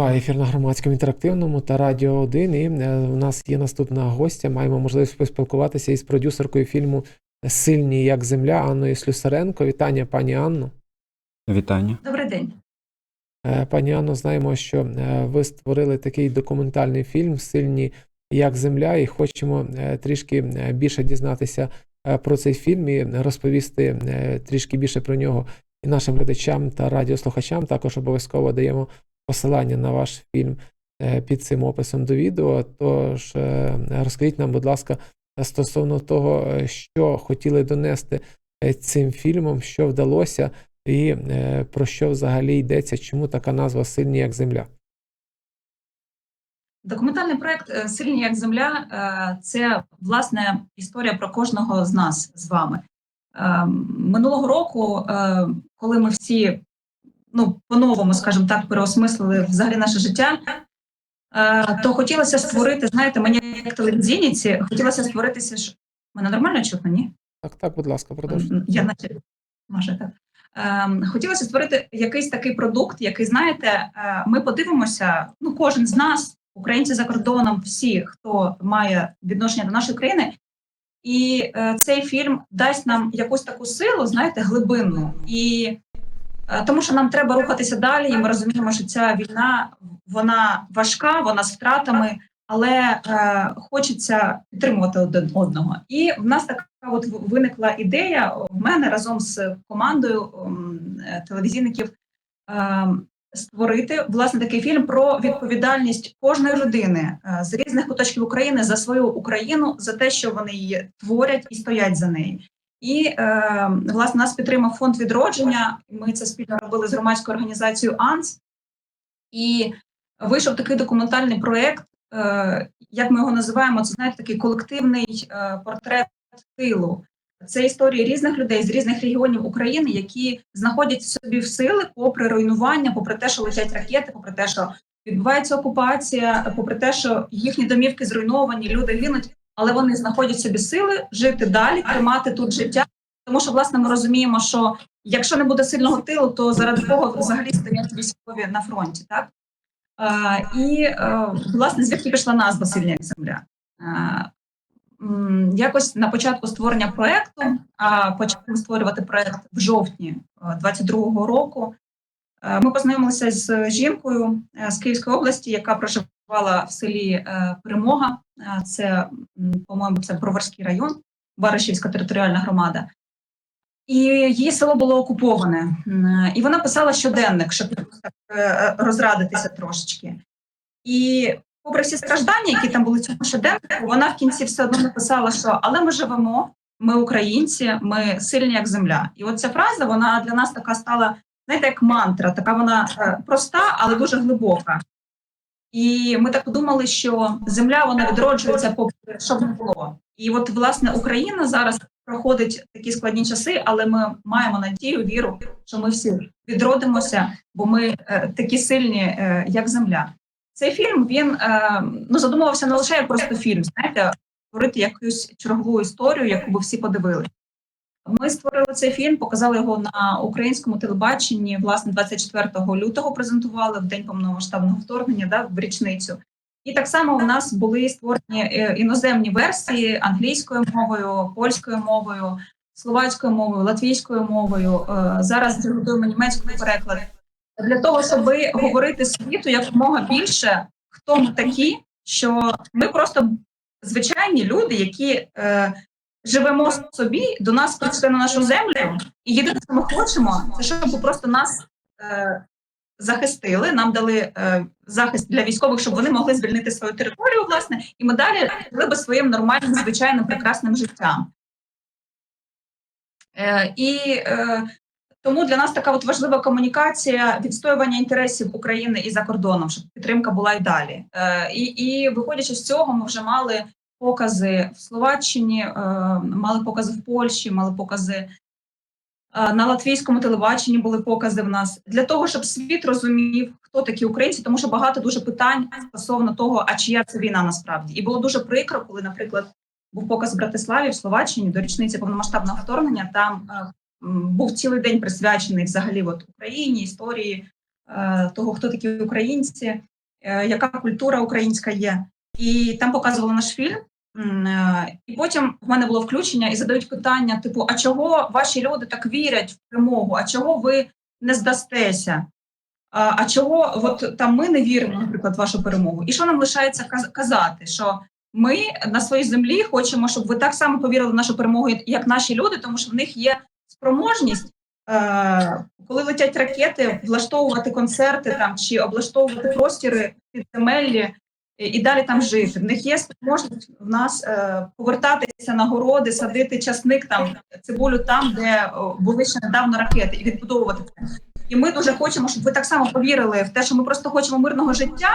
Триває ефір на громадському інтерактивному та Радіо 1. І е, у нас є наступна гостя. Маємо можливість поспілкуватися із продюсеркою фільму Сильні як земля Анною Слюсаренко. Вітання, пані Анно. Вітання. Добрий день. Е, Пані Анно, знаємо, що е, ви створили такий документальний фільм Сильні як земля, і хочемо трішки більше дізнатися про цей фільм і розповісти трішки більше про нього і нашим глядачам та радіослухачам. Також обов'язково даємо посилання на ваш фільм е, під цим описом до відео. Тож е, розкажіть нам, будь ласка, стосовно того, е, що хотіли донести цим фільмом, що вдалося, і про що взагалі йдеться, чому така назва Сильні як земля. Документальний проект Сильні як земля це власне історія про кожного з нас з вами. Е, Минулого року, коли ми всі ну, по-новому, скажімо так, переосмислили взагалі наше життя, е, то хотілося створити, знаєте, мені як телевізійниці, хотілося створитися. що- Мене нормально чутно, ні? Так, так, будь ласка, продовжуйте. Я наче може так. Ем, хотілося створити якийсь такий продукт, який, знаєте, е, ми подивимося, ну кожен з нас, українці за кордоном, всі, хто має відношення до нашої країни, і е, цей фільм дасть нам якусь таку силу, знаєте, глибинну. І тому що нам треба рухатися далі, і ми розуміємо, що ця війна вона важка, вона з втратами, але е, хочеться підтримувати один одного. І в нас така от виникла ідея в мене разом з командою е, телевізійників ем, створити власне такий фільм про відповідальність кожної людини е, з різних куточків України за свою Україну, за те, що вони її творять і стоять за нею. І е, власне нас підтримав фонд відродження. Ми це спільно робили з громадською організацією АНС. І вийшов такий документальний проєкт, е, як ми його називаємо, це знаєте, такий колективний е, портрет тилу. Це історії різних людей з різних регіонів України, які знаходять собі в сили попри руйнування, попри те, що летять ракети, попри те, що відбувається окупація, попри те, що їхні домівки зруйновані, люди гинуть, але вони знаходять собі сили жити далі, тримати тут життя. Тому що, власне, ми розуміємо, що якщо не буде сильного тилу, то заради кого взагалі стоять військові на фронті, так? Е, і е, власне звідки пішла назва Сильня як земля. Е, якось на початку створення проекту, а почали створювати проект в жовтні 22-го року. Е, Ми познайомилися з жінкою е, з Київської області, яка проживала в селі е, Перемога. Е, Це, по-моєму, це Броварський район, Баришівська територіальна громада. І її село було окуповане. І вона писала щоденник, щоб е, розрадитися трошечки. І попри всі страждання, які там були в цьому щоденнику, вона в кінці все одно написала, що але ми живемо, ми українці, ми сильні як земля. І от ця фраза вона для нас така стала, знаєте, як мантра, така вона е, проста, але дуже глибока. І ми так подумали, що земля вона відроджується, попри що б не було. І от власне Україна зараз проходить такі складні часи, але ми маємо надію, віру, що ми всі відродимося, бо ми е, такі сильні, е, як земля. Цей фільм він е, ну задумувався не лише як просто фільм, знаєте, створити якусь чергову історію, яку би всі подивилися. Ми створили цей фільм, показали його на українському телебаченні. Власне, 24 лютого презентували в день повномасштабного вторгнення, да, в річницю. І так само у нас були створені е, іноземні версії англійською мовою, польською мовою, словацькою мовою, латвійською мовою. Е, Зараз готуємо німецький переклад для того, щоб говорити світу якомога більше, хто ми такі, що ми просто звичайні люди, які е, живемо собі, до нас прийшли на нашу землю, і єдине, що ми хочемо, це щоб просто нас е, захистили, нам дали е, захист для військових, щоб вони могли звільнити свою територію, власне, і ми далі жили би своїм нормальним, звичайним, прекрасним життям. Е, і е, тому для нас така от важлива комунікація, відстоювання інтересів України і за кордоном, щоб підтримка була і далі. Е, і, і виходячи з цього, ми вже мали покази в Словаччині, е, мали покази в Польщі, мали покази е, на латвійському телебаченні. Були покази в нас для того, щоб світ розумів, хто такі українці, тому що багато дуже питань стосовно того, а чия це війна насправді, і було дуже прикро, коли, наприклад, був показ в Братиславі в Словаччині до річниці повномасштабного вторгнення. Там е, був цілий день присвячений взагалі от Україні, історії того, хто такі українці, яка культура українська є. І там показували наш фільм. Е, І потім в мене було включення і задають питання: типу, а чого ваші люди так вірять в перемогу? А чого ви не здастеся? А, а чого от там ми не віримо, наприклад, в вашу перемогу? І що нам лишається казати? Що ми на своїй землі хочемо, щоб ви так само повірили в нашу перемогу, як наші люди, тому що в них є спроможність, е, коли летять ракети, влаштовувати концерти там чи облаштовувати простіри підземеллі і, і далі там жити. В них є спроможність в нас е, повертатися на городи, садити часник там, цибулю там, де були ще недавно ракети, і відбудовувати це. І ми дуже хочемо, щоб ви так само повірили в те, що ми просто хочемо мирного життя.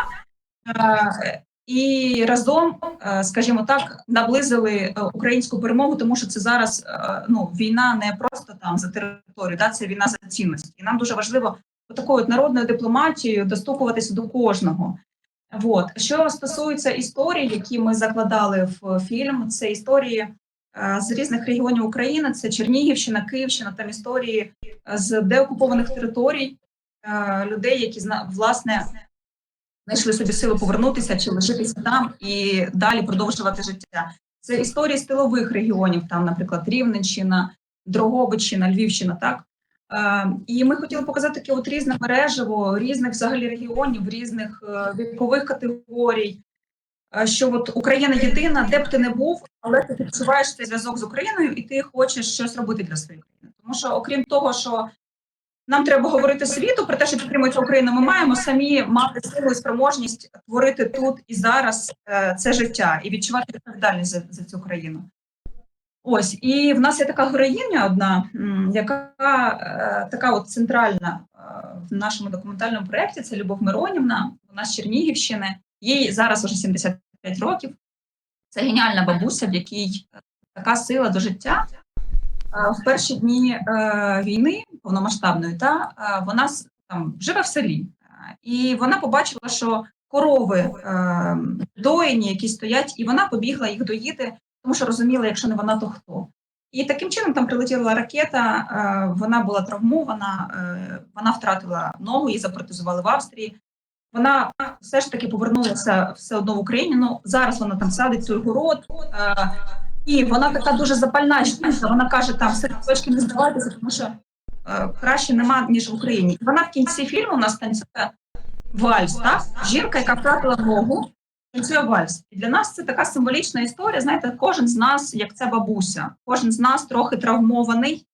Е, і разом, е, скажімо так, наблизили е, українську перемогу, тому що це зараз е, ну війна не просто там за територію, да, це війна за цінності. І нам дуже важливо такою от народною дипломатією достукуватися до кожного. От що стосується історій, які ми закладали в фільм, це історії е, з різних регіонів України. Це Чернігівщина, Київщина, там історії е, з деокупованих територій е, людей, які власне знайшли собі сили повернутися чи лишитися там і далі продовжувати життя. Це історії з тилових регіонів, там, наприклад, Рівненщина, Дрогобичина, Львівщина, так. Е, і ми хотіли показати таке от різне мережево, різних взагалі регіонів, різних е, вікових категорій. е, Що от Україна єдина, де б ти не був, але ти відчуваєш цей зв'язок з Україною, і ти хочеш щось робити для своєї країни. Тому що, окрім того, що нам треба говорити світу про те, що підтримується Україна. Ми маємо самі мати силу і спроможність творити тут і зараз це життя і відчувати відповідальність за, за цю країну. Ось і в нас є така героїня одна, яка е, така от центральна е, в нашому документальному проєкті. Це Любов Миронівна, вона з Чернігівщини. Їй зараз уже 75 років. Це геніальна бабуся, в якій е, така сила до життя. В перші дні війни повномасштабної, та вона там живе в селі, і вона побачила, що корови доїні, які стоять, і вона побігла їх доїти, тому що розуміла, якщо не вона, то хто. І таким чином там прилетіла ракета, е, вона була травмована, е, вона втратила ногу, її запротезували в Австрії. Вона все ж таки повернулася все одно в Україні. Ну зараз вона там садить цей город. Е, і вона така дуже запальна жінка. Вона каже: там садочки не здавайтеся, тому що краще нема ніж в Україні. Вона в кінці фільму у нас танцює вальс. Так, жінка, яка втратила ногу, танцює вальс. І для нас це така символічна історія. Знаєте, кожен з нас, як це бабуся, кожен з нас трохи травмований.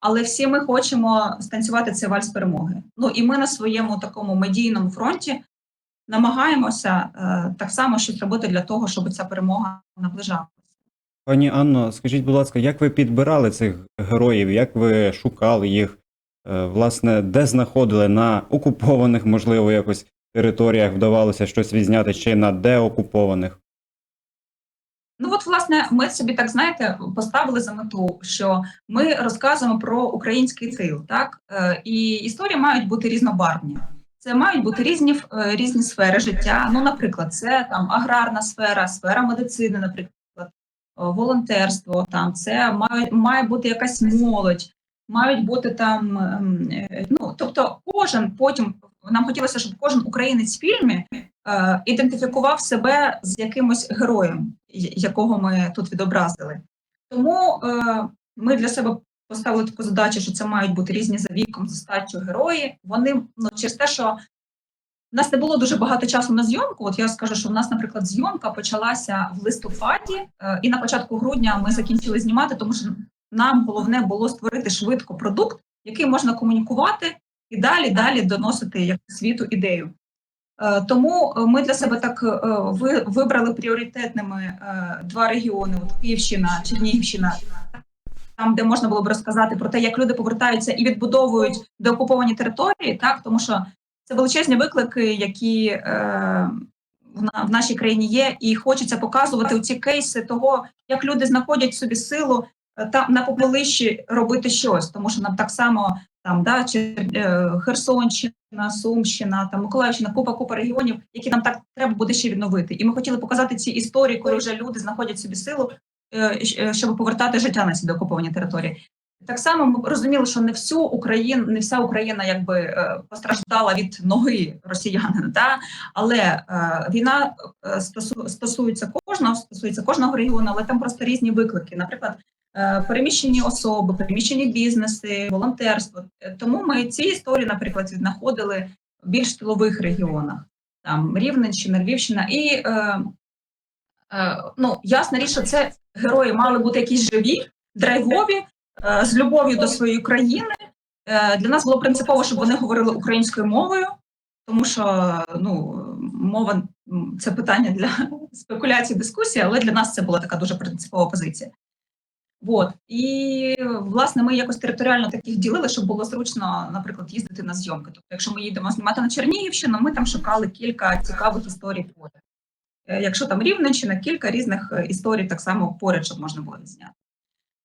Але всі ми хочемо станцювати цей вальс перемоги. Ну і ми на своєму такому медійному фронті намагаємося е, так само щось робити для того, щоб ця перемога наближалася. Пані Анно, скажіть, будь ласка, як ви підбирали цих героїв? Як ви шукали їх? Е, Власне, де знаходили на окупованих, можливо, якось територіях вдавалося щось відзняти ще й на деокупованих? Ну от, власне, ми собі так знаєте, поставили за мету, що ми розказуємо про український тил, так Е, і історії мають бути різнобарвні. Це мають бути різні е, різні сфери життя. Ну, наприклад, це там аграрна сфера, сфера медицини, наприклад, е, волонтерство. Там це має, має бути якась молодь, мають бути там. ем, Ну тобто, кожен потім нам хотілося, щоб кожен українець в фільмі е, ідентифікував себе з якимось героєм, якого ми тут відобразили. Тому е, ми для себе поставили таку задачу, що це мають бути різні за віком, за статтю герої. Вони ну через те, що в нас не було дуже багато часу на зйомку. От я скажу, що в нас, наприклад, зйомка почалася в листопаді, е, і на початку грудня ми закінчили знімати, тому що нам головне було створити швидко продукт, який можна комунікувати і далі далі доносити як світу ідею. Е, Тому е, ми для себе так е, ви- вибрали пріоритетними два регіони: Київщина, Чернігівщина, там, де можна було б розказати про те, як люди повертаються і відбудовують деокуповані території, так тому що це величезні виклики, які е, в, нашій країні є, і хочеться показувати ці кейси того, як люди знаходять собі силу там на попелищі робити щось, тому що нам так само там да е, Херсонщина, Сумщина, там Миколаївщина, купа купа регіонів, які нам так треба буде ще відновити. І ми хотіли показати ці історії, коли вже люди знаходять собі силу, е, е, щоб повертати життя на ці деокуповані території. Так само ми розуміли, що не всю Україну, не вся Україна якби постраждала від ноги росіянина, да? але е, війна стосується кожного, стосується кожного регіону, але там просто різні виклики. Наприклад, переміщені особи, переміщені бізнеси, волонтерство. Е, Тому ми ці історії, наприклад, знаходили в більш тилових регіонах, там Рівненщина, Львівщина, і е, е, ну ясна річ, що це герої мали бути якісь живі, драйвові, е, з любов'ю до своєї країни. Е, Для нас було принципово, щоб вони говорили українською мовою, тому що ну мова це питання для спекуляцій, дискусії, але для нас це була така дуже принципова позиція. От і власне ми якось територіально таких ділили, щоб було зручно, наприклад, їздити на зйомки. Тобто, якщо ми їдемо знімати на Чернігівщину, ми там шукали кілька цікавих історій поряд. Е, Якщо там Рівненщина, кілька різних е, історій так само поряд, щоб можна було зняти.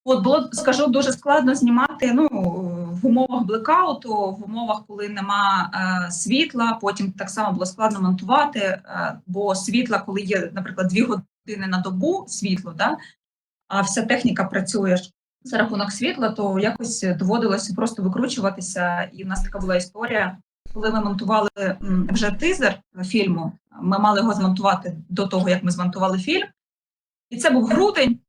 От було скажу дуже складно знімати ну в умовах блекауту, в умовах, коли нема е, світла. Потім так само було складно монтувати, е, бо світла, коли є, наприклад, дві години на добу світло, да, а вся техніка працює за рахунок світла, то якось доводилося просто викручуватися. І в нас така була історія, коли ми монтували вже тизер фільму. Ми мали його змонтувати до того, як ми змонтували фільм. І це був грудень.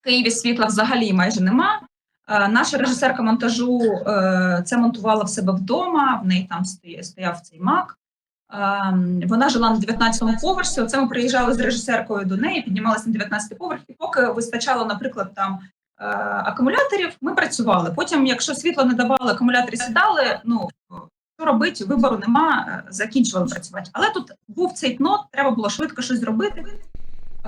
В Києві світла взагалі майже нема. Е, Наша режисерка монтажу е, це монтувала в себе вдома, в неї там стоя- стояв цей мак. Ем, Вона жила на 19-му поверсі. Оце ми приїжджали з режисеркою до неї, піднімалися на 19-й поверх, і поки вистачало, наприклад, там е, акумуляторів, ми працювали. Потім, якщо світло не давали, акумулятори сідали. Ну що робити, вибору нема, е, закінчували працювати. Але тут був цей кнот, треба було швидко щось зробити.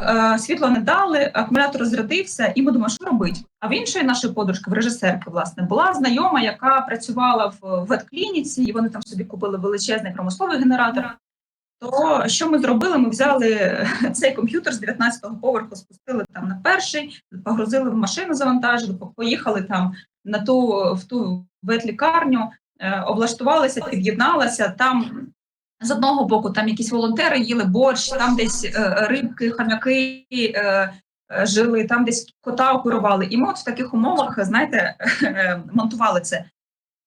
Е, Світло не дали, акумулятор розрядився, і ми думаємо, що робити. А в іншої нашої подружки, в режисерки, власне, була знайома, яка працювала в ветклініці, і вони там собі купили величезний промисловий генератор. То що ми зробили? Ми взяли цей комп'ютер з 19-го поверху, спустили там на перший, погрузили в машину, завантажили, поїхали там на ту в ту ветлікарню, е, облаштувалися, під'єдналися там. З одного боку, там якісь волонтери їли борщ, там десь е, рибки, хам'яки е, е, жили, там десь кота оперували. І ми от в таких умовах, знаєте, е, монтували це.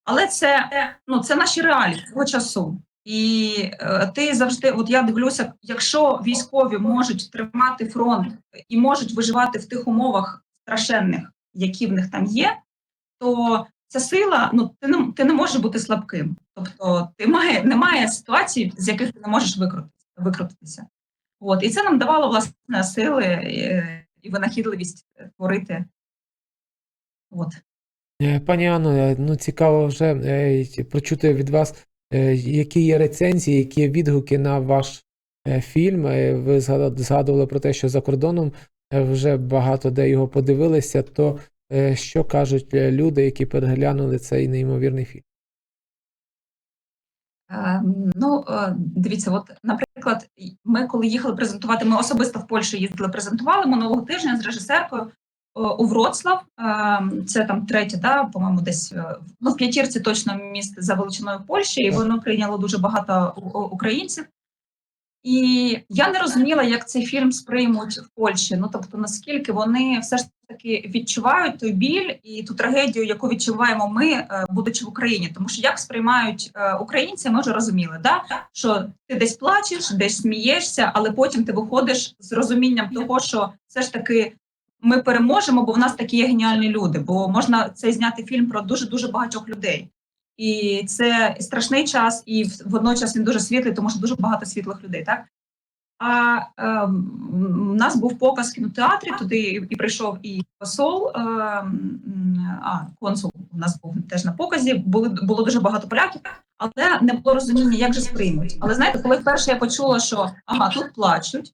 Але це, ну, це наші реалії того часу. І е, ти завжди, от я дивлюся, якщо військові можуть тримати фронт і можуть виживати в тих умовах страшенних, які в них там є, то ця сила, ну ти не ти не можеш бути слабким. Тобто, ти має немає ситуацій, з яких ти не можеш викрутитися. От і це нам давало власне сили і винахідливість творити. От. Е, Пані Анно, е, ну цікаво вже е, почути від вас, які є рецензії, які є відгуки на ваш фільм. Ви згадували про те, що за кордоном вже багато де його подивилися. То що кажуть люди, які переглянули цей неймовірний фільм? Е, Ну, е, дивіться, от, наприклад, ми коли їхали презентувати, ми особисто в Польщу їздили, презентували минулого тижня з режисеркою е, у Вроцлав. Е, Це там третє, да, по-моєму, десь е, ну, в п'ятірці точно міст за величиною Польщі, і воно прийняло дуже багато українців. І я не розуміла, як цей фільм сприймуть в Польщі. Ну тобто, наскільки вони все ж таки відчувають той біль і ту трагедію, яку відчуваємо ми, е, будучи в Україні. Тому що як сприймають е, українці, ми вже розуміли, да? що ти десь плачеш, десь смієшся, але потім ти виходиш з розумінням того, що все ж таки. Ми переможемо, бо в нас такі є геніальні люди. Бо можна цей зняти фільм про дуже дуже багатьох людей, і це страшний час, і водночас він дуже світлий, тому що дуже багато світлих людей. Так а е, у нас був показ в кінотеатрі, туди і прийшов і посол, е, а консул у нас був теж на показі. Були було дуже багато поляків, але не було розуміння, як же сприймуть. Але знаєте, коли вперше я почула, що ага, тут плачуть,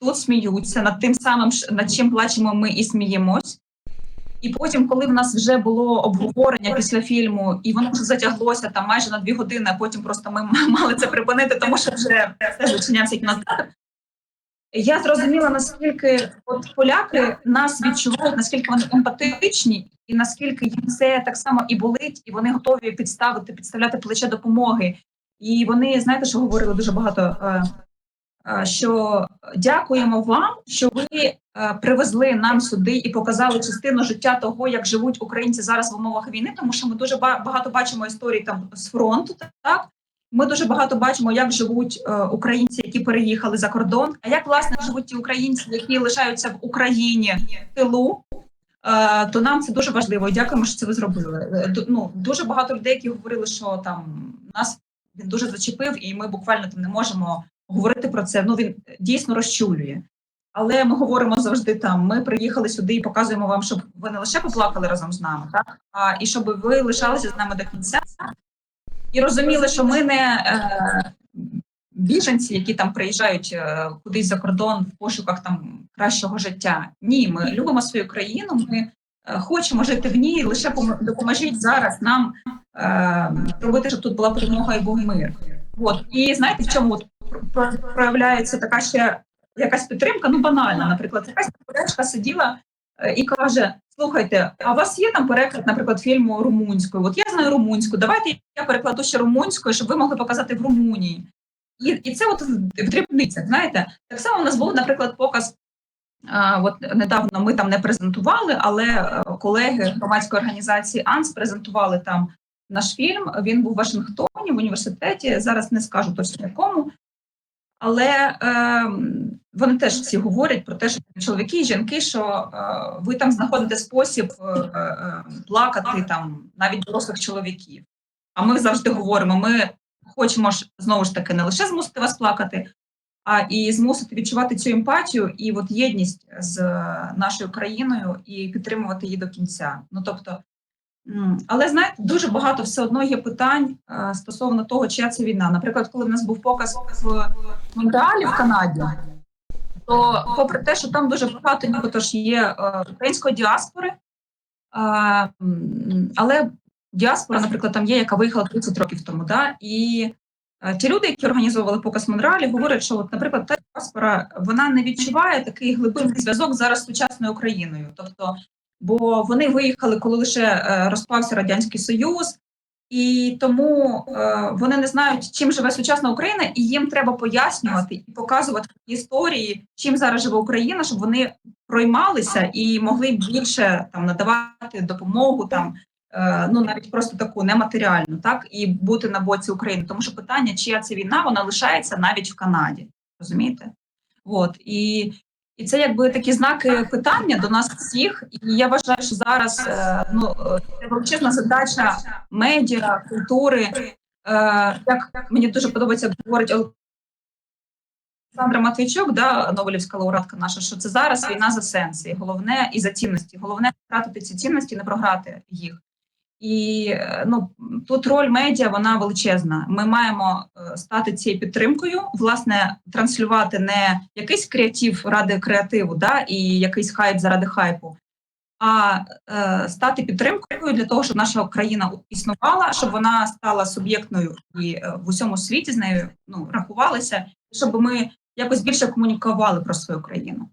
тут сміються над тим самим, над чим плачемо ми і сміємось. І потім, коли в нас вже було обговорення після фільму, і воно вже затяглося там майже на дві години, а потім просто ми мали це припинити, тому що вже теж відчинявся кінотеатр. Я зрозуміла, наскільки от поляки нас відчувають, наскільки вони емпатичні, і наскільки їм це так само і болить, і вони готові підставити, підставляти плече допомоги. І вони, знаєте, що говорили дуже багато. Що дякуємо вам, що ви е, привезли нам сюди і показали частину життя того, як живуть українці зараз в умовах війни, тому що ми дуже ба- багато бачимо історій там з фронту. Так ми дуже багато бачимо, як живуть е, українці, які переїхали за кордон. А як власне живуть ті українці, які лишаються в Україні в тилу. Е, то нам це дуже важливо. Дякуємо, що це ви зробили. Ну дуже багато людей, які говорили, що там нас він дуже зачепив, і ми буквально там не можемо говорити про це. Ну він дійсно розчулює. Але ми говоримо завжди там. Ми приїхали сюди і показуємо вам, щоб ви не лише поплакали разом з нами, так а і щоб ви лишалися з нами до кінця і розуміли, що ми не е, біженці, які там приїжджають е, кудись за кордон в пошуках там кращого життя. Ні, ми любимо свою країну. Ми е, хочемо жити в ній. Лише пом- допоможіть зараз нам е, робити, щоб тут була перемога і був мир. От і знаєте, в чому проявляється така ще якась підтримка? Ну банальна, наприклад, якась колежка сиділа е, і каже: Слухайте, а у вас є там переклад, наприклад, фільму румунською? От я знаю румунську. Давайте я перекладу ще румунською, щоб ви могли показати в Румунії. І, і це от в в дрібницях, знаєте, так само у нас був, наприклад, показ. От недавно ми там не презентували, але е, колеги громадської організації АНС презентували там наш фільм. Він був в Вашингтоні в університеті. Зараз не скажу точно якому. Але е, вони теж всі говорять про те, що чоловіки і жінки, що е, ви там знаходите спосіб е, е, плакати там навіть дорослих чоловіків. А ми завжди говоримо: ми хочемо ж знову ж таки не лише змусити вас плакати, а і змусити відчувати цю емпатію і от єдність з е, нашою країною і підтримувати її до кінця. Ну тобто, але знаєте, дуже багато все одно є питань е, стосовно того, чия це війна. Наприклад, коли в нас був показ в Монреалі в Канаді. То, попри те, що там дуже багато нібито ж є е, української діаспори, е, але діаспора, наприклад, там є, яка виїхала 30 років тому. Да? І ті люди, які організовували показ в Монреалі, говорять, що, от, наприклад, та діаспора вона не відчуває такий глибинний зв'язок зараз з сучасною Україною. Тобто, бо вони виїхали, коли лише е, розпався Радянський Союз. І тому е, вони не знають, чим живе сучасна Україна, і їм треба пояснювати і показувати історії, чим зараз живе Україна, щоб вони проймалися і могли більше там надавати допомогу, там е, ну навіть просто таку нематеріальну, так і бути на боці України. Тому що питання, чия це війна, вона лишається навіть в Канаді. Розумієте? От і і це якби такі знаки питання до нас всіх. І я вважаю, що зараз е, ну це величезна задача медіа, культури. Е, як мені дуже подобається, говорить Олександра Матвійчук, да, Нобелівська лауреатка наша, що це зараз війна за сенси, головне і за цінності. Головне втратити ці цінності, не програти їх. І е, ну тут роль медіа вона величезна. Ми маємо е, стати цією підтримкою, власне, транслювати не якийсь креатив ради креативу, да, і якийсь хайп заради хайпу, а е, стати підтримкою для того, щоб наша країна існувала, щоб вона стала суб'єктною і е, в усьому світі з нею ну рахувалися, щоб ми якось більше комунікували про свою країну.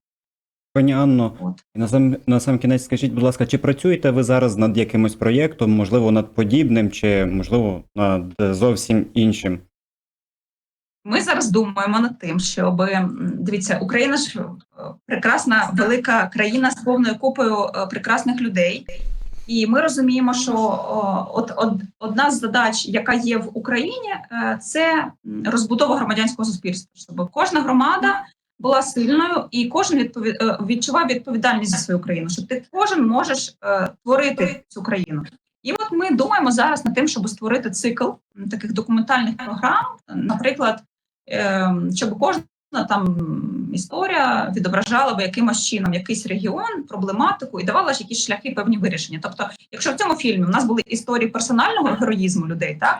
Пані Анно, От. на сам на сам кінець скажіть, будь ласка, чи працюєте ви зараз над якимось проєктом, можливо, над подібним, чи можливо над зовсім іншим? Ми зараз думаємо над тим, щоб дивіться, Україна ж е, прекрасна велика країна з повною купою е, прекрасних людей. І ми розуміємо, що от, от одна з задач, яка є в Україні, е, це розбудова громадянського суспільства, щоб кожна громада була сильною і кожен відпові... е, відчував відповідальність за свою країну, що ти кожен можеш е, творити цю країну. І от ми думаємо зараз над тим, щоб створити цикл таких документальних програм, наприклад, е, щоб кожна там історія відображала би якимось чином якийсь регіон, проблематику і давала ж якісь шляхи певні вирішення. Тобто, якщо в цьому фільмі в нас були історії персонального героїзму людей, так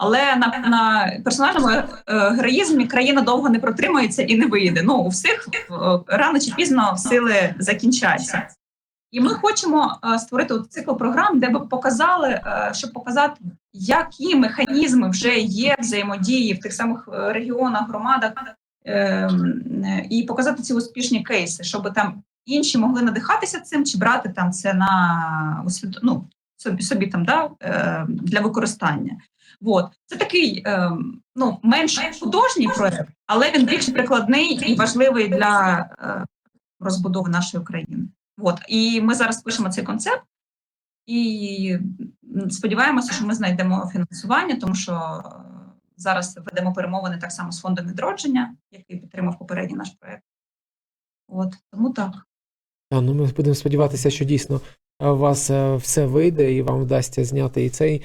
але на, на персональному е, героїзмі країна довго не протримається і не вийде. Ну у всіх е, рано чи пізно сили закінчаться. І ми хочемо е, створити цикл програм, де би показали, щоб показати, які механізми вже є взаємодії в тих самих регіонах, громадах, е, е, і показати ці успішні кейси, щоб там інші могли надихатися цим чи брати там це на ну, собі, собі там да, для використання. От. Це такий е, ну, менш художній проект, але він більш прикладний і важливий для е, розбудови нашої країни. От. І ми зараз пишемо цей концепт і сподіваємося, що ми знайдемо фінансування, тому що е, зараз ведемо перемовини так само з фондом відродження, який підтримав попередній наш проект. От тому так. Та, ну, ми будемо сподіватися, що дійсно е, у вас е, все вийде і вам вдасться зняти і цей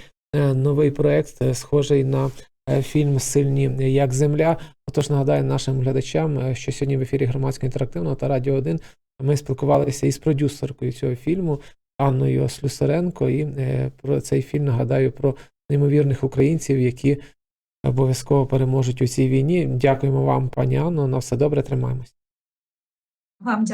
новий проект, е, схожий на е, фільм Сильні як Земля. Отож, нагадаю нашим глядачам, е, що сьогодні в ефірі громадського інтерактивного та Радіо 1 ми спілкувалися із продюсеркою цього фільму Анною Слюсаренко. І е, про цей фільм нагадаю про неймовірних українців, які обов'язково переможуть у цій війні. Дякуємо вам, пані Анно. На все добре, тримаємось. Вам дякую.